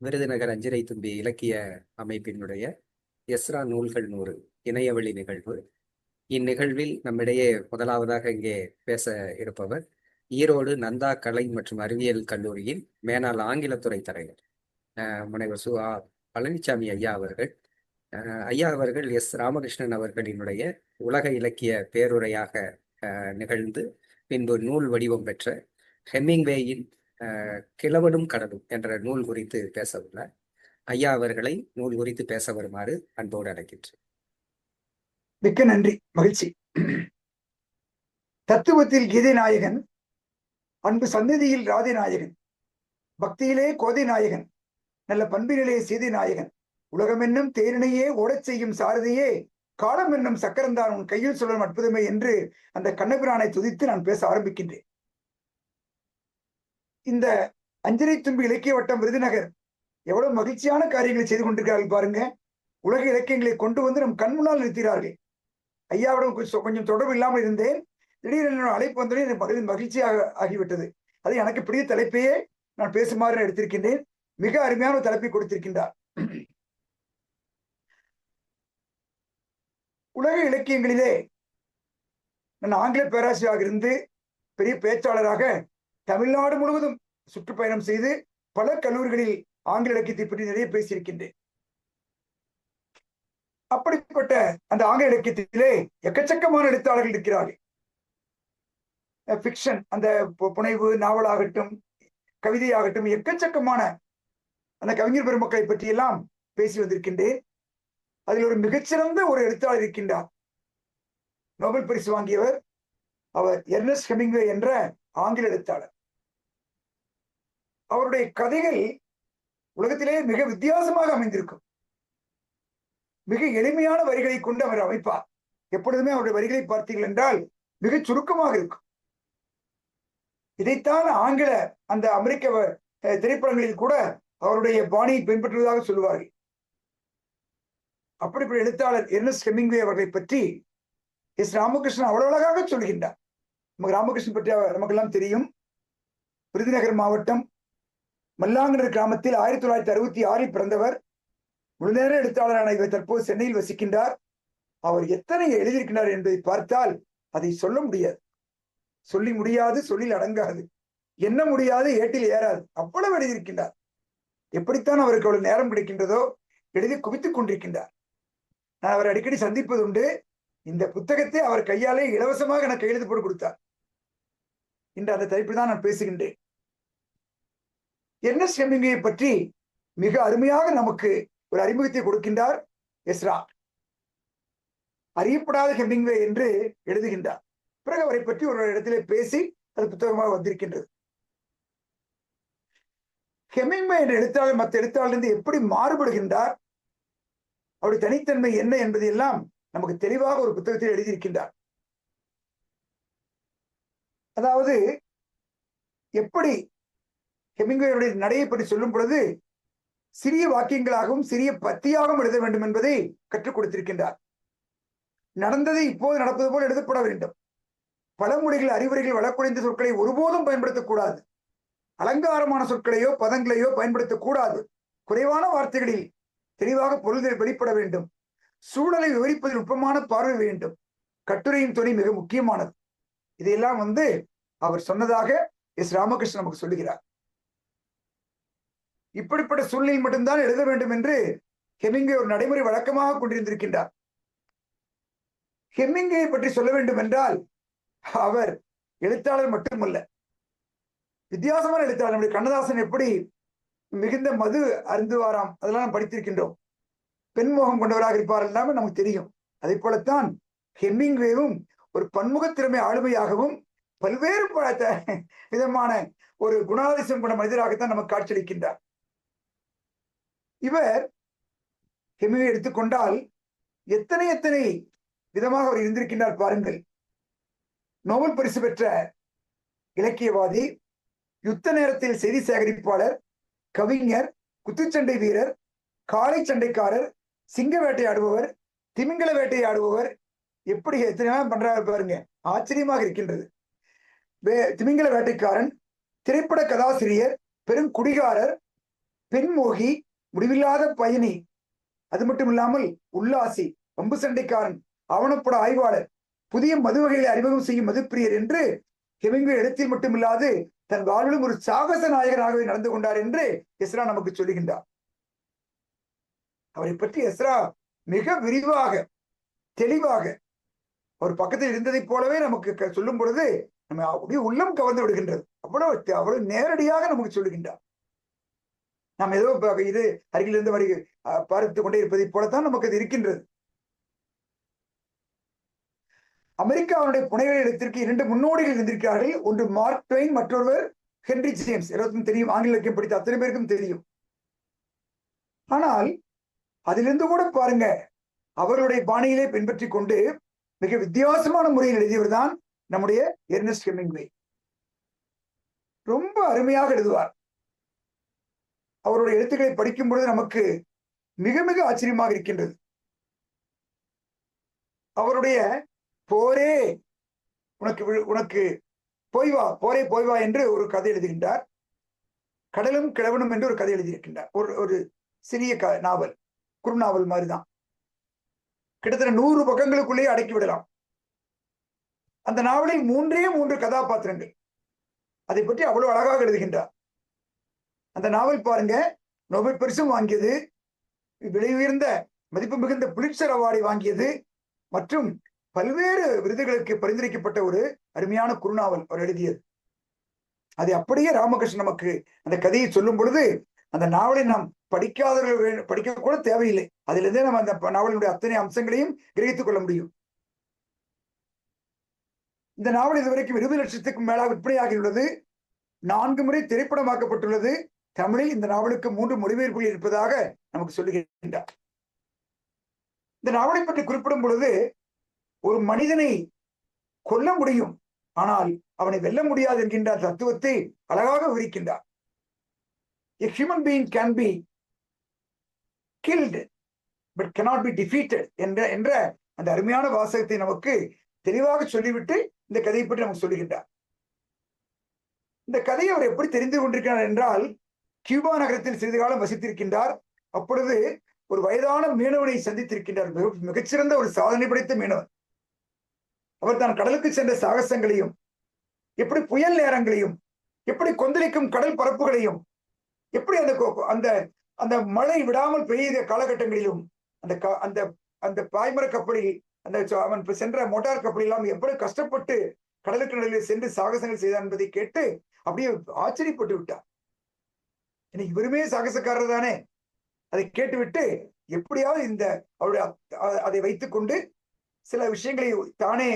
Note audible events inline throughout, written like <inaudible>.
விருதுநகர் அஞ்சிரை தும்பி இலக்கிய அமைப்பினுடைய எஸ்ரா நூல்கள் நூறு இணையவழி நிகழ்வு. இந்நிகழ்வில் நம்மிடையே முதலாவதாக இங்கே பேச இருப்பவர் ஈரோடு நந்தா கலை மற்றும் அறிவியல் கல்லூரியின் மேனாள் ஆங்கிலத்துறை தலைவர் முனைவர் சு. ஆ. பழனிசாமி ஐயா அவர்கள். ஐயா அவர்கள் எஸ். ராமகிருஷ்ணன் அவர்களினுடைய உலக இலக்கிய பேருரையாக நிகழ்ந்து பின்பு நூல் வடிவம் பெற்ற ஹெம்மிங்வேயின் கிழவனும் கடலும் என்ற நூல் குறித்து பேச உள்ளார். ஐயா அவர்களை நூல் குறித்து பேச வருமாறு அன்போடு அழைக்கின்றேன். மிக்க நன்றி மகிழ்ச்சி. தத்துவத்தில் கீதை நாயகன் அன்பு சந்நிதியில் ராதி நாயகன் பக்தியிலே கோதை நாயகன் நல்ல பண்பினிலே சீதி நாயகன் உலகமென்னும் தேரினையே ஓடச் செய்யும் சாரதியே காலம் என்னும் சக்கரந்தான் உன் கையில் சொல்லும் அற்புதமே என்று அந்த கண்ணபிரானை துதித்து நான் பேச ஆரம்பிக்கின்றேன். இந்த அஞ்சனை தும்பி இலக்கிய வட்டம் விருதுநகர் எவ்வளவு மகிழ்ச்சியான காரியங்களை செய்து கொண்டிருக்கிறார்கள் பாருங்க. உலக இலக்கியங்களை கொண்டு வந்து நம் கண் முன்னால் நிறுத்துகிறார்கள் ஐயாவிடம் கொஞ்சம் கொஞ்சம் தொடர்பு இல்லாமல் இருந்தேன். திடீரென அழைப்பு வந்தோடனே எனக்கு மகிழ் மகிழ்ச்சியாக ஆகிவிட்டது. அது எனக்கு பிடித்த தலைப்பையே நான் பேசுமாறு எடுத்திருக்கின்றேன். மிக அருமையான ஒரு தலைப்பை கொடுத்திருக்கின்றார். உலக இலக்கியங்களிலே நான் ஆங்கில பேராசிரியராக இருந்து பெரிய பேச்சாளராக தமிழ்நாடு முழுவதும் சுற்றுப்பயணம் செய்து பல கல்லூரிகளில் ஆங்கில இலக்கியத்தை பற்றி நிறைய பேசியிருக்கின்றேன். அப்படிப்பட்ட அந்த ஆங்கில இலக்கியத்திலே எக்கச்சக்கமான எழுத்தாளர்கள் இருக்கிறார்கள். ஃபிக்ஷன் அந்த புனைவு நாவலாகட்டும் கவிதையாகட்டும் எக்கச்சக்கமான அந்த கவிஞர் பெருமக்களை பற்றியெல்லாம் பேசி வந்திருக்கின்றேன். அதில் ஒரு மிகச்சிறந்த ஒரு எழுத்தாளர் இருக்கின்றார். நோபல் பரிசு வாங்கியவர் அவர் எர்னஸ் ஹெமிங்வே என்ற ஆங்கில எழுத்தாளர். அவருடைய கதைகள் உலகத்திலே மிக வித்தியாசமாக அமைந்திருக்கும். மிக எளிமையான வரிகளை கொண்டு அவர் அமைப்பார். எப்பொழுதுமே அவருடைய வரிகளை பார்த்தீர்கள் என்றால் மிக சுருக்கமாக இருக்கும். இதைத்தான் ஆங்கில அந்த அமெரிக்க அஹ் திரைப்படங்களில் கூட அவருடைய பாணியை பின்பற்றுவதாக சொல்லுவார்கள். அப்படிப்பட்ட எழுத்தாளர் எர்னஸ்ட் ஹெமிங்வே அவர்களை பற்றி எஸ் ராமகிருஷ்ணன் அவ்வளவு அழகாக சொல்கின்றார். நமக்கு ராமகிருஷ்ணன் பற்றி அவர் நமக்கெல்லாம் தெரியும். விருதுநகர் மாவட்டம் மல்லாங்கனூர் கிராமத்தில் ஆயிரத்தி தொள்ளாயிரத்தி அறுபத்தி ஆறில் பிறந்தவர் முழுநேர எழுத்தாளரான இவர் தற்போது சென்னையில் வசிக்கின்றார். அவர் எத்தனை எழுதியிருக்கிறார் என்பதை பார்த்தால் அதை சொல்ல முடியாது. சொல்லி முடியாது சொல்லில் அடங்காது. என்ன முடியாது ஏட்டில் ஏறாது. அவ்வளவு எழுதியிருக்கின்றார். எப்படித்தான் அவருக்கு அவ்வளவு நேரம் கிடைக்கின்றதோ எழுதி குவித்துக் கொண்டிருக்கின்றார். நான் அவரை அடிக்கடி சந்திப்பது உண்டு. இந்த புத்தகத்தை அவர் கையாலே இலவசமாக எனக்கு எழுதி போட்டு கொடுத்தார். இன்று அந்த தலைப்பில் தான் நான் பேசுகின்றேன். என்ன ஹெமிங்வேயை பற்றி மிக அருமையாக நமக்கு ஒரு அறிமுகத்தை கொடுக்கின்றார் எஸ்ரா. அறியப்படாத ஹெமிங்வே என்று எழுதுகின்றார். பிறகு அவரை பற்றி ஒரு இடத்திலே பேசி அது புத்தகமாக வந்திருக்கின்றது. ஹெமிங்வே என்ற எழுத்தாளர் மற்ற எழுத்தாளர்ந்து எப்படி மாறுபடுகின்றார்? அவருடைய தனித்தன்மை என்ன என்பதையெல்லாம் நமக்கு தெளிவாக ஒரு புத்தகத்தில் எழுதியிருக்கின்றார். அதாவது எப்படி ஹெமிங்வேயுடைய நடையை பற்றி சொல்லும் பொழுது சிறிய வாக்கியங்களாகவும் சிறிய பத்தியாகவும் எழுத வேண்டும் என்பதை கற்றுக் கொடுத்திருக்கின்றார். நடந்ததை இப்போது நடப்பது போல் எழுதப்பட வேண்டும். பழமொழிகள் அறிவுரைகள் வழக்குறைந்த சொற்களை ஒருபோதும் பயன்படுத்தக்கூடாது. அலங்காரமான சொற்களையோ பதங்களையோ பயன்படுத்தக்கூடாது. குறைவான வார்த்தைகளில் தெளிவாக பொருள்கள் வெளிப்பட வேண்டும். சூழலை விவரிப்பதில் நுட்பமான பார்வை வேண்டும். கட்டுரையின் துணை மிக முக்கியமானது. இதையெல்லாம் வந்து அவர் சொன்னதாக எஸ். ராமகிருஷ்ணன் நமக்கு சொல்லுகிறார். இப்படிப்பட்ட சூழ்நிலையில் மட்டும்தான் எழுத வேண்டும் என்று ஹெமிங்கை ஒரு நடைமுறை வழக்கமாக கொண்டிருந்திருக்கின்றார். ஹெமிங்கை பற்றி சொல்ல வேண்டும் என்றால் அவர் எழுத்தாளர் மட்டுமல்ல. வித்தியாசமான எழுத்தாளர். நம்முடைய கண்ணதாசன் எப்படி மிகுந்த மது அருந்துவாராம்? அதெல்லாம் நாம் படித்திருக்கின்றோம். பெண்மோகம் கொண்டவராக இருப்பார் எல்லாமே நமக்கு தெரியும். அதே போலத்தான் ஹெமிங்வேவும் ஒரு பன்முகத்திறமை ஆளுமையாகவும் பல்வேறு விதமான ஒரு குணாதிசம் கொண்ட மனிதராகத்தான் நமக்கு காட்சியளிக்கின்றார். இவர் ஹெமிவே எடுத்துக்கொண்டால் எத்தனை எத்தனை விதமாக அவர் இருந்திருக்கின்றார் பாருங்கள். நோபல் பரிசு பெற்ற இலக்கியவாதி யுத்த நேரத்தில் செய்தி சேகரிப்பாளர் கவிஞர் குத்துச்சண்டை வீரர் காளை சண்டைக்காரர் சிங்க வேட்டையாடுபவர் திமிங்கல வேட்டையாடுபவர் எப்படி எத்தனை நாள் பண்றாரு பாருங்க. ஆச்சரியமாக இருக்கின்றது. வே- திமிங்கல வேட்டைக்காரன் திரைப்பட கதாசிரியர் பெரும் குடிகாரர் பெண்மோகி முடிவில்லாத பயணி. அது மட்டும் இல்லாமல் உல்லாசி வம்பு சண்டைக்காரன் ஆவணப்பட ஆய்வாளர் புதிய மது வகைகளை அறிமுகம் செய்யும் மதுப்பிரியர் என்று ஹெமிங்வே இடத்தில் மட்டுமில்லாது தன் வாழ்விலும் ஒரு சாகச நாயகனாகவே நடந்து கொண்டார் என்று எஸ்ரா நமக்கு சொல்லுகின்றார். அவரை பற்றி எஸ்ரா மிக விரிவாக தெளிவாக அவர் பக்கத்தில் இருந்ததைப் போலவே நமக்கு க- சொல்லும் பொழுது நம்ம அப்படியே உள்ளம் கவர்ந்து விடுகின்றது. அவ்வளவு அவ்வளவு நேரடியாக நமக்கு சொல்லுகின்றார். நாம் ஏதோ இது அருகிலிருந்து வரை பார்த்து கொண்டே இருப்பதைப் போலத்தான் நமக்கு அது இருக்கின்றது. அமெரிக்காவுடைய புனைகள் இரண்டு முன்னோடிகள் இருந்திருக்கிறார்கள். ஒன்று மார்க் ட்வைன் மற்றொருவர் ஹென்ரி ஜேம்ஸ். எல்லாருக்கும் தெரியும் ஆங்கில இலக்கியம் படித்த அத்தனை பேருக்கும் தெரியும். ஆனால் அதிலிருந்து கூட பாருங்க அவர்களுடைய பாணியிலே பின்பற்றி கொண்டு மிக வித்தியாசமான முறையில் எழுதியவர் தான் நம்முடைய எர்னஸ்ட் ஹெமிங்வே. ரொம்ப அருமையாக எழுதுவார். அவருடைய எழுத்துக்களை படிக்கும் பொழுது நமக்கு மிக மிக ஆச்சரியமாக இருக்கின்றது. அவருடைய போரே உனக்கு உனக்கு போய் வா போரே போய் வா என்று ஒரு கதை எழுதுகின்றார். கடலும் கிழவனும் என்று ஒரு கதை எழுதியிருக்கின்றார். ஒரு ஒரு சிறிய க நாவல் குறுநாவல் மாதிரிதான். கிட்டத்தட்ட நூறு பக்கங்களுக்குள்ளேயே அடக்கி விடலாம். அந்த நாவலில் மூன்றே மூன்று கதாபாத்திரங்கள். அதை பற்றி அவ்வளவு அழகாக எழுதுகின்றார். அந்த நாவல் பாருங்க. நோபல் பரிசும் வாங்கியது. விலை உயர்ந்த மதிப்பு மிகுந்த புலிட்சர் அவார்டை வாங்கியது. மற்றும் பல்வேறு விருதுகளுக்கு பரிந்துரைக்கப்பட்ட ஒரு அருமையான குறுநாவல் அவர் எழுதியது. அதை அப்படியே ராமகிருஷ்ணன் நமக்கு அந்த கதையை சொல்லும் பொழுது அந்த நாவலை நாம் படிக்காதவர்கள் படிக்க கூட தேவையில்லை. அதிலிருந்தே நம்ம அந்த நாவலினுடைய அத்தனை அம்சங்களையும் கிரகித்துக் கொள்ள முடியும். இந்த நாவல் இதுவரைக்கும் இருபது லட்சத்துக்கும் மேலாக விற்பனையாகியுள்ளது. நான்கு முறை திரைப்படமாக்கப்பட்டுள்ளது. தமிழில் இந்த நாவலுக்கு மூன்று மொழிபெயர்ப்புகள் இருப்பதாக நமக்கு சொல்லுகின்றார். இந்த நாவலை பற்றி குறிப்பிடும் பொழுது ஒரு மனிதனை கொல்ல முடியும் ஆனால் அவனை வெல்ல முடியாது என்கின்ற தத்துவத்தை அழகாக விவரிக்கின்றார். A human being can be killed but cannot be defeated என்ற என்ற அந்த அருமையான வாசகத்தை நமக்கு தெளிவாக சொல்லிவிட்டு இந்த கதையை பற்றி நமக்கு சொல்லுகின்றார். இந்த கதையை அவர் எப்படி தெரிந்து கொண்டிருக்கிறார் என்றால் கியூபா நகரத்தில் சிறிது காலம் வசித்திருக்கின்றார். அப்பொழுது ஒரு வயதான மீனவனை சந்தித்திருக்கின்றார். மிக மிகச்சிறந்த ஒரு சாதனை படைத்த மீனவன். அவர் தான் கடலுக்கு சென்ற சாகசங்களையும் எப்படி புயல் நேரங்களையும் எப்படி கொந்தளிக்கும் கடல் பரப்புகளையும் எப்படி அந்த அந்த அந்த மழை விடாமல் பெய்த காலகட்டங்களிலும் அந்த க- அந்த அந்த பாய்மர கப்பலில் அந்த அவன் சென்ற மோட்டார் கப்பலில் எல்லாம் எவ்வளவு கஷ்டப்பட்டு கடலுக்கு நடுவில் சென்று சாகசங்கள் செய்தான் என்பதை கேட்டு அப்படியே ஆச்சரியப்பட்டு விட்டார் ஏன்னா இவருமே சாகசக்காரர் தானே. அதை கேட்டுவிட்டு எப்படியாவது இந்த அவருடைய அதை வைத்துக்கொண்டு சில விஷயங்களை தானே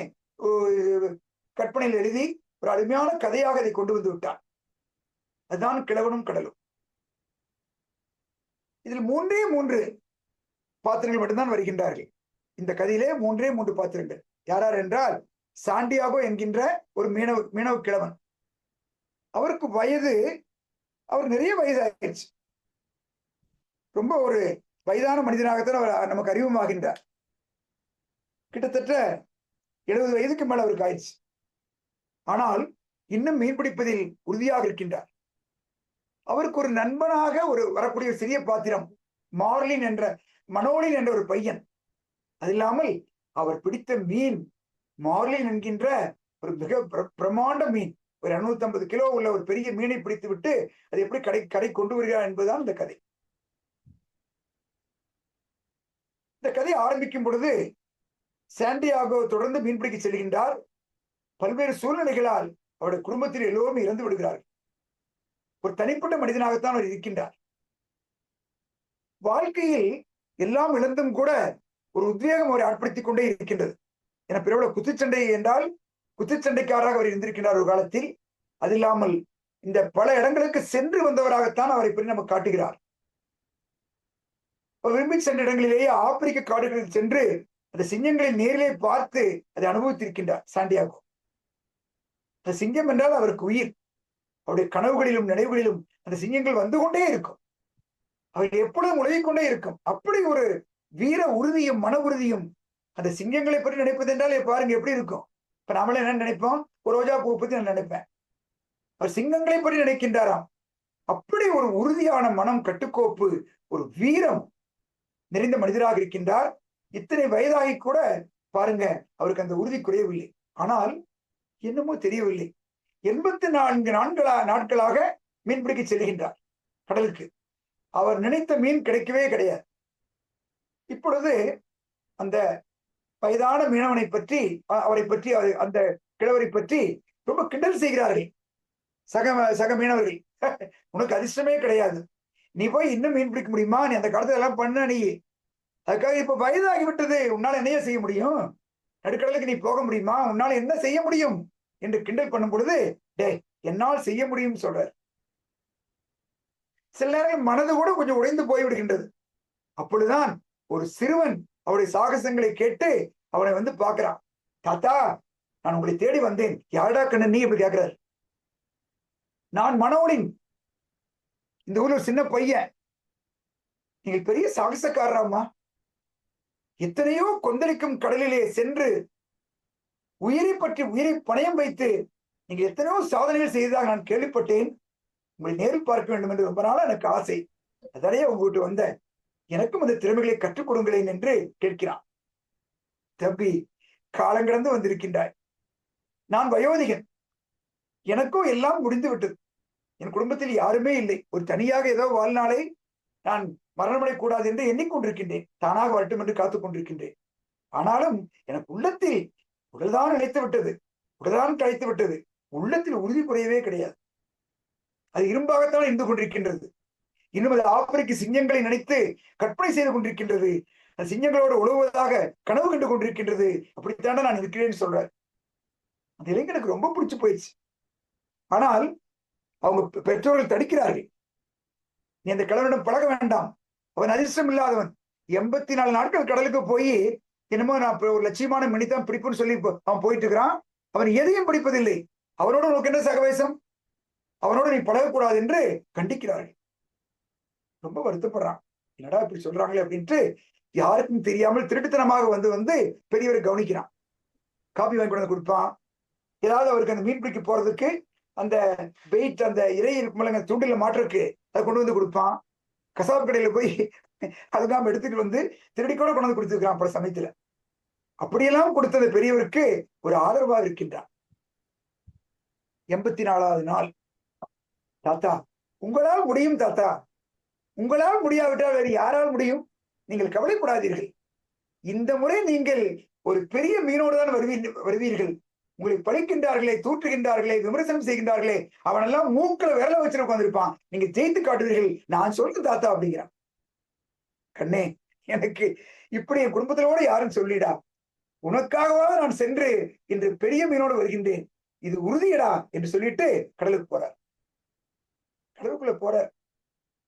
கற்பனையில் எழுதி ஒரு அருமையான கதையாக அதை கொண்டு வந்து விட்டார். அதுதான் கிழவனும் கடலும். இதில் மூன்றே மூன்று பாத்திரங்கள் மட்டும்தான் வருகின்றார்கள். இந்த கதையிலே மூன்றே மூன்று பாத்திரங்கள். யாரார் என்றால் சாண்டியாகோ என்கின்ற ஒரு மீனவ மீனவ கிழவன். அவருக்கு வயது அவர் நிறைய வயது ரொம்ப ஒரு வயதான மனிதனாகத்தான் அவர் நமக்கு அறிமுகமாகின்றார். கிட்டத்தட்ட எழுபது வயதுக்கு மேல அவருக்கு ஆயிடுச்சு. ஆனால் இன்னும் மீன் பிடிப்பதில் உறுதியாக இருக்கின்றார். அவருக்கு ஒரு நண்பனாக ஒரு வரக்கூடிய ஒரு சிறிய பாத்திரம் மார்லின் என்ற மனோலின் என்ற ஒரு பையன். அது இல்லாமல் அவர் பிடித்த மீன் மார்லின் என்கின்ற ஒரு மிக பிர- பிரமாண்ட மீன். ஒரு 250 கிலோ உள்ள ஒரு பெரிய மீனை பிடித்து விட்டு அது எப்படி கடை கடை கொண்டு வருகிறார் என்பதுதான் இந்த கதை. இந்த கதை ஆரம்பிக்கும் பொழுது சாண்டியாகோ தொடர்ந்து மீன்பிடிக்க செல்கின்றார். பல்வேறு சூழ்நிலைகளால் அவருடைய குடும்பத்தில் எல்லோரும் இறந்து விடுகிறார்கள். ஒரு தனிப்பட்ட மனிதனாகத்தான் அவர் இருக்கின்றார். வாழ்க்கையில் எல்லாம் இழந்தும் கூட ஒரு உத்வேகம் அவரை ஆட்படுத்திக் கொண்டே இருக்கின்றது. என பிறவுல குத்துச்சண்டை என்றால் குத்துச்சண்டைக்காரராக அவர் இருந்திருக்கின்றார் ஒரு காலத்தில். அது இல்லாமல் இந்த பல இடங்களுக்கு சென்று வந்தவராகத்தான் அவரை பற்றி நமக்கு காட்டுகிறார். விரும்பி சென்ற இடங்களிலேயே ஆப்பிரிக்க காடுகளில் சென்று அந்த சிங்கங்களை நேரிலே பார்த்து அதை அனுபவித்திருக்கின்றார் சாண்டியாகோ. அந்த சிங்கம் என்றால் அவருக்கு உயிர். அவருடைய கனவுகளிலும் நினைவுகளிலும் அந்த சிங்கங்கள் வந்து கொண்டே இருக்கும். அவர் எப்பொழுதும் உலகிக்கொண்டே இருக்கும். அப்படி ஒரு வீர உறுதியும் மன உறுதியும் அந்த சிங்கங்களை பற்றி நினைப்பது என்றால் பாருங்க எப்படி இருக்கும்? இப்ப நாமளே என்ன நினைப்போம்? ஒரு ரோஜா பூ பத்தி நான் நினைப்பேன். அவர் சிங்கங்களை பற்றி நினைக்கின்றாராம். அப்படி ஒரு உறுதியான மனம் கட்டுக்கோப்பு ஒரு வீரம் நிறைந்த மனிதராக இருக்கின்றார். இத்தனை வயதாகி கூட பாருங்க அவருக்கு அந்த உறுதி குறையவில்லை. ஆனால் என்னமோ தெரியவில்லை. எண்பத்தி நான்கு நாட்களா நாட்களாக மீன்பிடிக்க செல்கின்றார் கடலுக்கு. அவர் நினைத்த மீன் கிடைக்கவே கிடையாது. இப்பொழுது அந்த வயதான மீனவனை பற்றி அவரை பற்றி அது- அந்த கிழவரை பற்றி ரொம்ப கிண்டல் செய்கிறார்கள். சக சக மீனவர்கள். <laughs> உனக்கு அதிர்ஷ்டமே கிடையாது. நீ போய் இன்னும் மீன் பிடிக்க முடியுமா? நீ அந்த காலத்துல எல்லாம் பண்ண நீ. அதுக்காக இப்ப வயதாகி விட்டது உன்னால என்னைய செய்ய முடியும்? நடுக்கடலுக்கு நீ போக முடியுமா? உன்னால என்ன செய்ய முடியும்? என்று கிண்டல் பண்ணும் பொழுது டேய் என்னால் செய்ய முடியும் சொல்றார். சில நேரம் மனது கூட கொஞ்சம் உடைந்து போய் விடுகின்றது அப்பொழுதுதான் ஒரு சிறுவன் அவருடைய சாகசங்களை கேட்டு அவனை வந்து பார்க்கிறான் தாத்தா நான் உங்களை தேடி வந்தேன். யாரடா கண்ணன்? நீ இப்படி கேட்கிறார். நான் மனோனின் இந்த ஊர்ல ஒரு சின்ன பையன். நீங்கள் பெரிய சாகசக்காரராமா எத்தனையோ கொந்தளிக்கும் கடலிலே சென்று உயிரை பற்றி உயிரை பணயம் வைத்து நீங்கள் எத்தனையோ சாதனைகள் செய்ததாக நான் கேள்விப்பட்டேன். உங்களை நேரில் பார்க்க வேண்டும் என்று ரொம்ப நாளா எனக்கு ஆசை. அதனையே உங்ககிட்ட வந்தேன். எனக்கும் அந்த திறமைகளை கற்றுக் கொடுங்களேன் என்று கேட்கிறான் தம்பி காலங்கடந்து வந்திருக்கின்றாய். நான் வயோதிகன். எனக்கும் எல்லாம் முடிந்து விட்டது. என் குடும்பத்தில் யாருமே இல்லை. ஒரு தனியாக ஏதோ வாழ்நாளை நான் மரணமடையக் கூடாது என்று எண்ணிக்கொண்டிருக்கின்றேன். தானாக வரட்டும் என்று காத்துக் கொண்டிருக்கின்றேன். ஆனாலும் எனக்கு உள்ளத்தில் உடல்தான் நினைத்து விட்டது. உடல்தான் கழித்து விட்டது. உள்ளத்தில் உறுதி குறையவே கிடையாது. அது இரும்பாகத்தான் இருந்து கொண்டிருக்கின்றது. இன்னும் அது ஆப்பிரிக்க சிங்கங்களை நினைத்து கற்பனை செய்து கொண்டிருக்கின்றது. அந்த சிங்கங்களோடு உழவுவதாக கனவு கண்டு கொண்டிருக்கின்றது. அப்படித்தானே நான் இருக்கிறேன்னு சொல்றேன் அந்த இளைஞனுக்கு ரொம்ப பிடிச்சு போயிடுச்சு. ஆனால் அவங்க பெ- பெற்றோர்கள் தடுக்கிறார்கள். நீ அந்த கிழவனிடம் பழக வேண்டாம். அவன் அதிர்ஷ்டம் இல்லாதவன். எண்பத்தி நாலு நாட்கள் கடலுக்கு போய் என்னமோ நான் ஒரு லட்சியமான மனிதான் பிடிப்புன்னு சொல்லி அவன் போயிட்டு இருக்கிறான். அவன் எதையும் பிடிப்பதில்லை. அவனோட உனக்கு என்ன சகவேசம்? அவனோட நீ பழகக்கூடாது என்று கண்டிக்கிறார்கள். ரொம்ப வருத்தப்படுறான். என்னடா இப்படி சொல்றாங்களே அப்படின்ட்டு யாருக்கும் தெரியாமல் திருட்டுத்தனமாக வந்து வந்து பெரியவரை கவனிக்கிறான். காப்பி வாங்கி கொண்டு வந்து கொடுப்பான். ஏதாவது அவருக்கு அந்த மீன் பிடிக்க போறதுக்கு அந்த வெயிட் அந்த இறை இருக்குமில்ல தூண்டில மாற்றுக்கு அதை கொண்டு வந்து கொடுப்பான். கசாப்பு கடையில போய் <laughs> அதுக்காம எடுத்துட்டு வந்து திருடி கூட கொண்டு வந்து கொடுத்துருக்கான் பல சமயத்துல. அப்படியெல்லாம் கொடுத்தது பெரியவருக்கு ஒரு ஆதரவா இருக்கின்றான். எண்பத்தி நாலாவது நாள். தாத்தா உங்களால் முடியும் தாத்தா. உங்களால் முடியாவிட்டால் வேறு யாரால் முடியும்? நீங்கள் கவலைப்படாதீர்கள். இந்த முறை நீங்கள் ஒரு பெரிய மீனோடு தான் வருவீர்கள். உங்களை பழிக்கின்றார்களே தூற்றுகின்றார்களே விமர்சனம் செய்கின்றார்களே அவனெல்லாம் மூக்கில விரல வச்சு உட்காந்துருப்பான் நீங்க ஜெயித்து காட்டுவீர்கள். நான் சொல்றேன் தாத்தா அப்படிங்கிறான். கண்ணே எனக்கு இப்படி என் குடும்பத்திலோட யாரும் சொல்லிடா. உனக்காகவா நான் சென்று இன்று பெரிய மீனோடு வருகின்றேன். இது உறுதியடா என்று சொல்லிட்டு கடலுக்கு போறார். கடலுக்குள்ள போறார்.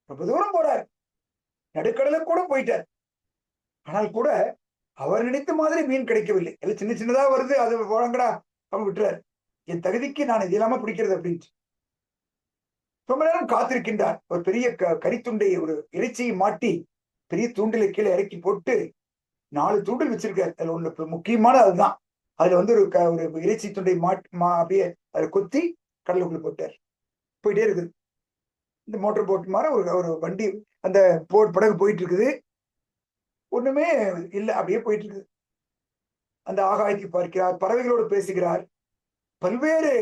ரொம்ப தூரம் போறார். நடுக்கடலுக்கு கூட போயிட்டார். ஆனால் கூட அவர் நினைத்த மாதிரி மீன் கிடைக்கவில்லை. எல்லாம் சின்ன சின்னதா வருது அது போழங்கடா அவன் விட்டுறார். என் தகுதிக்கு நான் இது இல்லாம பிடிக்கிறது அப்படின்ட்டு. ரொம்ப நேரம் காத்திருக்கின்றார். ஒரு பெரிய க கரித்துண்டை ஒரு இறைச்சியை மாட்டி பெரிய தூண்டிலை கீழே இறக்கி போட்டு நாலு தூண்டில் வச்சிருக்காரு. அதுல ஒண்ணு முக்கியமான அதுதான். அதுல வந்து ஒரு க- ஒரு இறைச்சி துண்டை மாட் மா அப்படியே அதை கொத்தி கடலுக்குள்ள போட்டார். போயிட்டே இருக்குது. இந்த மோட்டர் போட் மாதிரி ஒரு ஒரு வண்டி அந்த போட் படகு போயிட்டு இருக்குது ஒண்ணுமே இல்லை அப்படியே போயிட்டு இருக்குது அந்த ஆகாயத்தை பார்க்கிறார் பறவைகளோடு பேசுகிறார் பல்வேறு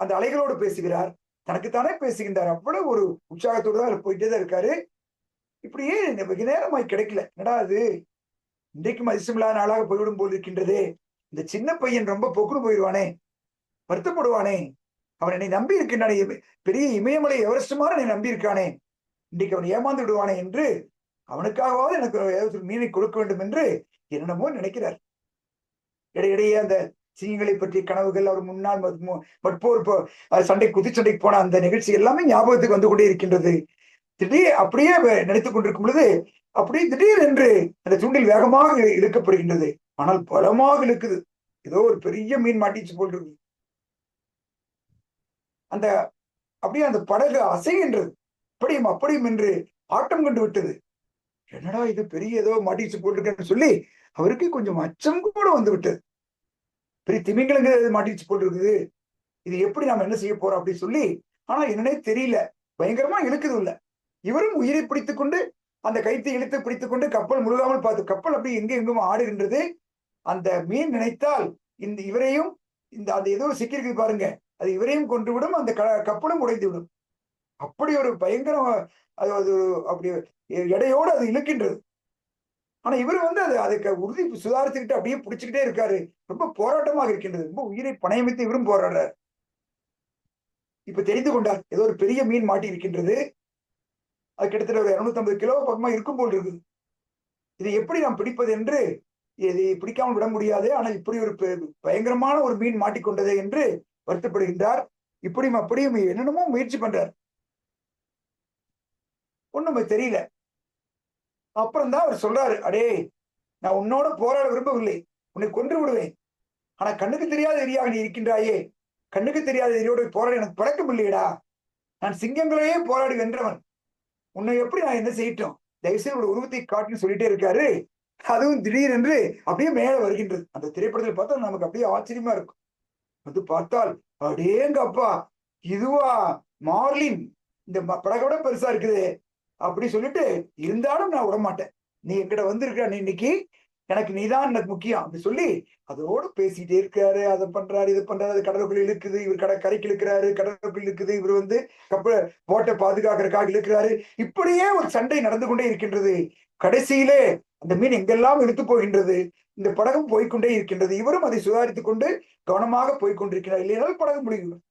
அந்த அலைகளோடு பேசுகிறார். தனக்குத்தானே பேசுகின்றார். அவ்வளவு ஒரு உற்சாகத்தோடு தான் போயிட்டே தான் இருக்காரு. இப்படியே வெகு நேரமாய் கிடைக்கல. என்னடா அது இன்றைக்கும் அதிர்ஷ்டமில்லாத நாளாக போய்விடும் போல் இருக்கின்றதே. இந்த சின்ன பையன் ரொம்ப பொக்குன்னு போயிடுவானே வருத்தப்படுவானே. அவன் என்னை நம்பி இருக்கின்றானே பெரிய இமயமலை எவரெஸ்டுமாறு என்னை நம்பி இருக்கானே இன்றைக்கு அவன் ஏமாந்து விடுவானே என்று அவனுக்காகவாவது எனக்கு மீனை கொடுக்க வேண்டும் என்று என்னென்னமோ நினைக்கிறார். இடையிடையே அந்த சிங்கங்களை பற்றிய கனவுகள் அவர் முன்னாள் மத்- மு- மற்போர் சண்டை குதிச்சண்டைக்கு போன அந்த நிகழ்ச்சி எல்லாமே ஞாபகத்துக்கு வந்து கொண்டே இருக்கின்றது. திடீர் அப்படியே நினைத்துக் கொண்டிருக்கும் பொழுது அப்படியே திடீர் என்று அந்த தூண்டில் வேகமாக இழுக்கப்படுகின்றது. ஆனால் பலமாக இழுக்குது. ஏதோ ஒரு பெரிய மீன் மாட்டிச்சு போல் இருக்கு. அந்த அப்படியே அந்த படகு அசைகின்றது. அப்படியும் அப்படியும் என்று ஆட்டம் கொண்டு விட்டது. என்னடா இது பெரிய ஏதோ மாட்டிச்சு போட்டிருக்கேன்னு சொல்லி அவருக்கு கொஞ்சம் அச்சம் கூட வந்து விட்டது. பெரிய திமிங்கலங்க மாட்டிச்சு போட்டிருக்குது இது எப்படி நாம என்ன செய்ய போறோம் அப்படின்னு சொல்லி ஆனா என்னன்னே தெரியல. பயங்கரமா இழுக்குது இல்ல இவரும் உயிரை பிடித்துக் கொண்டு அந்த கைத்தை இழுத்து பிடித்துக் கொண்டு கப்பல் முழுகாமல் பார்த்து கப்பல் அப்படி எங்க எங்கும் ஆடுகின்றது. அந்த மீன் நினைத்தால் இந்த இவரையும் இந்த அந்த ஏதோ சிக்கிருக்கு பாருங்க. அது இவரையும் கொண்டு விடும் அந்த க- கப்பலும் உடைந்து விடும். அப்படி ஒரு பயங்கர அது அது அப்படி எடையோடு அது இழுக்கின்றது. ஆனா இவர் வந்து அது அதுக்கு உறுதி சுதாரிச்சுக்கிட்டு அப்படியே பிடிச்சுக்கிட்டே இருக்காரு. ரொம்ப போராட்டமாக இருக்கின்றது. ரொம்ப உயிரை பணயமித்து இவரும் போராடுறார். இப்ப தெரிந்து கொண்டார் ஏதோ ஒரு பெரிய மீன் மாட்டி இருக்கின்றது. அது கிட்டத்தட்ட ஒரு இருநூத்தி ஐம்பது கிலோ பக்கமா இருக்கும் போல் இருக்குது. இதை எப்படி நாம் பிடிப்பது என்று இதை பிடிக்காமல் விட முடியாது. ஆனால் இப்படி ஒரு பயங்கரமான ஒரு மீன் மாட்டிக்கொண்டதே என்று வருத்தப்படுகின்றார். இப்படியும் அப்படியும் என்னென்னமோ முயற்சி பண்றார். ஒண்ணுமே தெரியல. அப்புறம் தான் அவர் சொல்றாரு அடே நான் உன்னோட போராட விரும்பவில்லை. உன்னை கொன்று விடுவேன். ஆனா கண்ணுக்கு தெரியாத எரியாக நீ இருக்கின்றாயே. கண்ணுக்கு தெரியாத எரியோட போராட எனக்கு பழக்கம் இல்லையடா. நான் சிங்கங்களையே போராடி வென்றவன். உன்னை எப்படி நான் என்ன செய்யட்டும்? தயவுசெய்து ஒரு உருவத்தை காட்டுன்னு சொல்லிட்டே இருக்காரு. அதுவும் திடீரென்று அப்படியே மேல வருகின்றது. அந்த திரைப்படத்தில் பார்த்தா நமக்கு அப்படியே ஆச்சரியமா இருக்கும். வந்து பார்த்தால் அடேங்க அப்பா இதுவா மார்லின் இந்த படகை விட பெருசா இருக்குது. அப்படி சொல்லிட்டு இருந்தாலும் நான் விட மாட்டேன் நீ என்கிட்ட வந்திருக்க நீ இன்னைக்கு எனக்கு நீதான் எனக்கு முக்கியம். அப்படி சொல்லி அதோடு பேசிட்டே இருக்காரு. அதை பண்றாரு இது பண்றாரு. அது கடலுக்குள்ள இழுக்குது. இவர் கடை கரைக்கு இழுக்கிறாரு. கடலுக்குள்ள இழுக்குது. இவர் வந்து கப்ப போட்டை பாதுகாக்கிறதுக்காக இழுக்கிறாரு. இப்படியே ஒரு சண்டை நடந்து கொண்டே இருக்கின்றது. கடைசியிலே அந்த மீன் எங்கெல்லாம் இழுத்து போகின்றது? இந்த படகம் போய்க்கொண்டே இருக்கின்றது. இவரும் அதை சுதாரித்துக் கொண்டு கவனமாக போய்கொண்டிருக்கிறார். இல்லையானால் படகம் முடியும்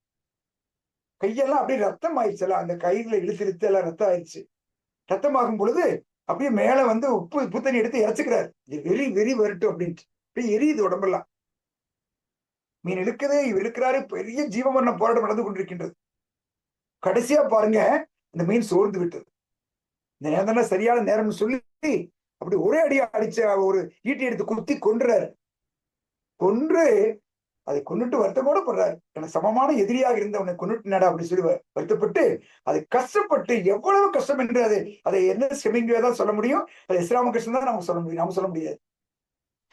கையெல்லாம் அப்படியே ரத்தம் ஆயிடுச்சுல அந்த கைகளை இழுத்து இழுத்து எல்லாம் ரத்தம் ஆயிடுச்சு ரத்தமாகும் பொழுது அப்படியே மேல வந்து உப்பு உப்பு தண்ணி எடுத்து இறச்சுக்கிறார். இது வெறி வெறி வரட்டும் அப்படின்ட்டு. அப்படியே எரியுது உடம்பெல்லாம். மீன் இழுக்குது இவர் இழுக்கிறாரு. பெரிய ஜீவமரண போராட்டம் நடந்து கொண்டிருக்கின்றது. கடைசியா பாருங்க அந்த மீன் சோர்ந்து விட்டது. இந்த நேரம் தானே சரியான நேரம்னு சொல்லி அப்படி ஒரே அடியா அடிச்ச ஒரு ஈட்டி எடுத்து குத்தி கொன்றாரு கொன்று அதை கொன்னுட்டு வருத்தமோட படுறாரு எனக்கு சமமான எதிரியாக இருந்த உன்னை கொன்னுட்டு அப்படின்னு சொல்லி வருத்தப்பட்டு அது கஷ்டப்பட்டு எவ்வளவு கஷ்டம் என்று அதை அதை என்ன செமிங்கதான் சொல்ல முடியும். அது இஸ்லாம கஷ்டம் தான் நம்ம சொல்ல முடியும். நாம சொல்ல முடியாது.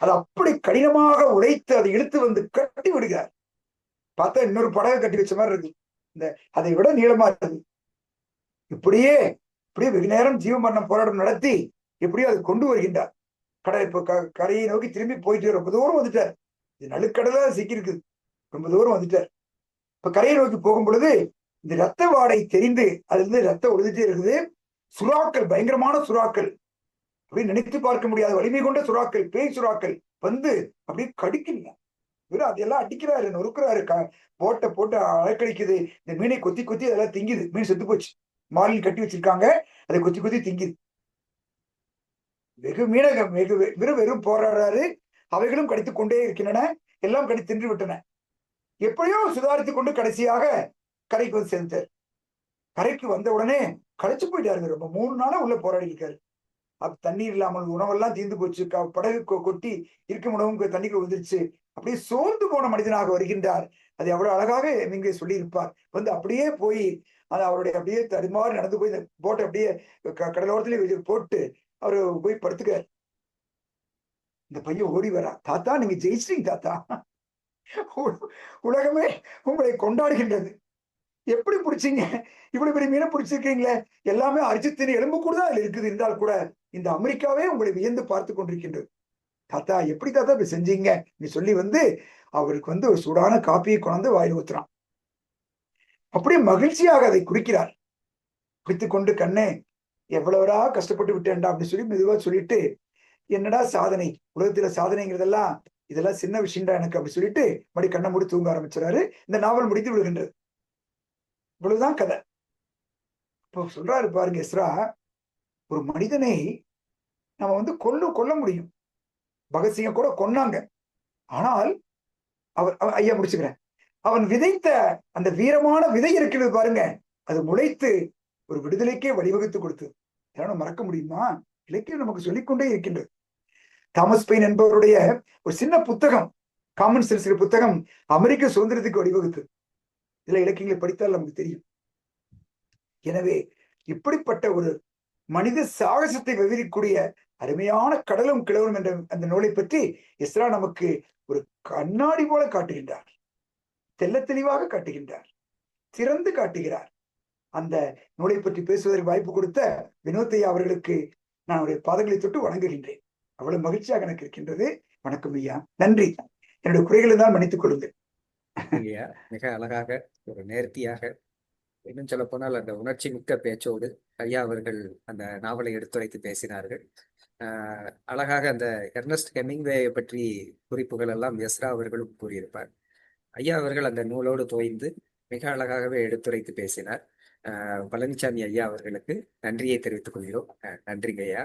அது அப்படி கடினமாக உழைத்து அதை இழுத்து வந்து கட்டி விடுகிறார். பார்த்தா இன்னொரு படகை கட்டி வச்ச மாதிரி இருக்கு. இந்த அதை விட நீளமா இருக்குது இப்படியே இப்படியே வெகு நேரம் ஜீவமரணம் போராட்டம் நடத்தி எப்படியோ அதை கொண்டு வருகின்றார். கடல் இப்போ க- கரையை நோக்கி திரும்பி போயிட்டு ரொம்ப தூரம் வந்துட்டார். இது நடுக்கடலா சிக்கியிருக்குது. ரொம்ப தூரம் வந்துட்டார். இப்ப கரையை நோக்கி போகும் பொழுது இந்த ரத்த வாடை தெரிந்து அதுல இருந்து ரத்தம் ஒழுதுட்டே இருக்குது. சுறாக்கள் பயங்கரமான சுறாக்கள். அப்படின்னு நினைத்து பார்க்க முடியாத வலிமை கொண்ட சுறாக்கள் பேய் சுறாக்கள் வந்து அப்படியே கடிக்குங்க இவரு அதெல்லாம் அடிக்கிறாரு நொறுக்கிறாரு. க- போட்டை போட்டு அலக்கடிக்குது இந்த மீனை கொத்தி கொத்தி அதெல்லாம் திங்குது. மீன் செத்து போச்சு மாலில் கட்டி வச்சிருக்காங்க. அதை கொத்தி கொத்தி திங்குது. வெகு மீனகம் வெகு வெ- வெறும் வெறும் போராடுறாரு. அவைகளும் கடித்துக் கொண்டே இருக்கின்றன. எல்லாம் கடி தின்று விட்டன. எப்படியோ சுதாரித்துக் கொண்டு கடைசியாக கரைக்கு வந்து சேர்ந்தார். கரைக்கு வந்த உடனே களைச்சு போயிட்டாருங்க ரொம்ப மூணு நாளா உள்ள போராடி இருக்காரு. அப்ப தண்ணீர் இல்லாமல் உணவெல்லாம் தீர்ந்து போச்சு. படகு கொ- கொட்டி இருக்கும் உணவும் தண்ணிக்குள் தண்ணிக்குள்ள வந்துருச்சு. அப்படியே சோர்ந்து போன மனிதனாக வருகின்றார். அது எவ்வளவு அழகாக நீங்க சொல்லியிருப்பார். வந்து அப்படியே போய் அது அவருடைய அப்படியே தடுமாறி நடந்து போய் இந்த போட்டை அப்படியே க- கடலோரத்திலே போட்டு அவரு போய் படுத்துக்காரு இந்த பையன் ஓடி வரா. தாத்தா நீங்க ஜெயிச்சிட்டீங்க தாத்தா. உலகமே உங்களை கொண்டாடுகின்றது. எப்படி பிடிச்சீங்க? இவ்வளவு பெரிய மீனை பிடிச்சிருக்கீங்களே. எல்லாமே அரிஜித்தின் எலும்பு கூட தான் அதுல இருக்குது இருந்தால் கூட இந்த அமெரிக்காவே உங்களை வியந்து பார்த்து கொண்டிருக்கின்றது. தாத்தா எப்படி தாத்தா இப்படி செஞ்சீங்க? நீ சொல்லி வந்து அவருக்கு வந்து ஒரு சூடான காப்பியை கொண்டு வாயில் ஊத்துறான். அப்படியே மகிழ்ச்சியாக அதை குடிக்கிறார். குடித்து கொண்டு கண்ணே எவ்வளவுடா கஷ்டப்பட்டு விட்டேன்டா அப்படின்னு சொல்லி மெதுவா சொல்லிட்டு என்னடா சாதனை? உலகத்துல சாதனைங்கிறதெல்லாம் இதெல்லாம் சின்ன விஷயம்டா எனக்கு அப்படி சொல்லிட்டு மறுபடி கண்ணை மூடி தூங்க ஆரம்பிச்சாரு இந்த நாவல் முடித்து விடுகின்றது. இவ்வளவுதான் கதை. இப்போ சொல்றாரு பாருங்க இஸ்ரா ஒரு மனிதனை நம்ம வந்து கொல்ல கொல்ல முடியும். பகத்சிங்க கூட கொன்னாங்க. ஆனால் அவர் அவன் ஐயா முடிச்சுக்கிறேன். அவன் விதைத்த அந்த வீரமான விதை இருக்கிறது பாருங்க. அது முளைத்து ஒரு விடுதலைக்கே வழிவகுத்து கொடுத்தது இதெல்லாம் மறக்க முடியுமா? இலக்கியம் நமக்கு சொல்லிக்கொண்டே இருக்கின்றது. தாமஸ் பெயின் என்பவருடைய ஒரு சின்ன புத்தகம் காமன் சென்ஸ் புத்தகம் அமெரிக்க சுதந்திரத்துக்கு வழிவகுத்து. இதுல இலக்கியங்களை படித்தால் நமக்கு தெரியும். எனவே இப்படிப்பட்ட ஒரு மனித சாகசத்தை விவரிக்கூடிய அருமையான கடலும் கிழவரும் என்ற அந்த நூலை பற்றி இஸ்ரா நமக்கு ஒரு கண்ணாடி போல காட்டுகின்றார். தெல்ல தெளிவாக காட்டுகின்றார். திறந்து காட்டுகிறார். அந்த நூலை பற்றி பேசுவதற்கு வாய்ப்பு கொடுத்த வினோத்தையா அவர்களுக்கு நான் அவருடைய பாதங்களை தொட்டு வணங்குகின்றேன். அவ்வளவு மகிழ்ச்சியாக எனக்கு இருக்கின்றது. வணக்கம் ஐயா. நன்றி. என்னுடைய குறைகளை தான் மன்னித்துக் கொள்ளுங்கள். ஐயா மிக அழகாக ஒரு நேர்த்தியாக இன்னும் சொல்ல போனால் அந்த உணர்ச்சி மிக்க பேச்சோடு ஐயா அவர்கள் அந்த நாவலை எடுத்துரைத்து பேசினார்கள். ஆஹ் அழகாக அந்த எர்னஸ்ட் ஹெமிங்வேயை பற்றி குறிப்புகள் எல்லாம் எஸ்ரா அவர்களும் கூறியிருப்பார். ஐயா அவர்கள் அந்த நூலோடு தோய்ந்து மிக அழகாகவே எடுத்துரைத்து பேசினார். பழனிசாமி ஐயா அவர்களுக்கு நன்றியை தெரிவித்துக் கொள்கிறோம். நன்றிங்க ஐயா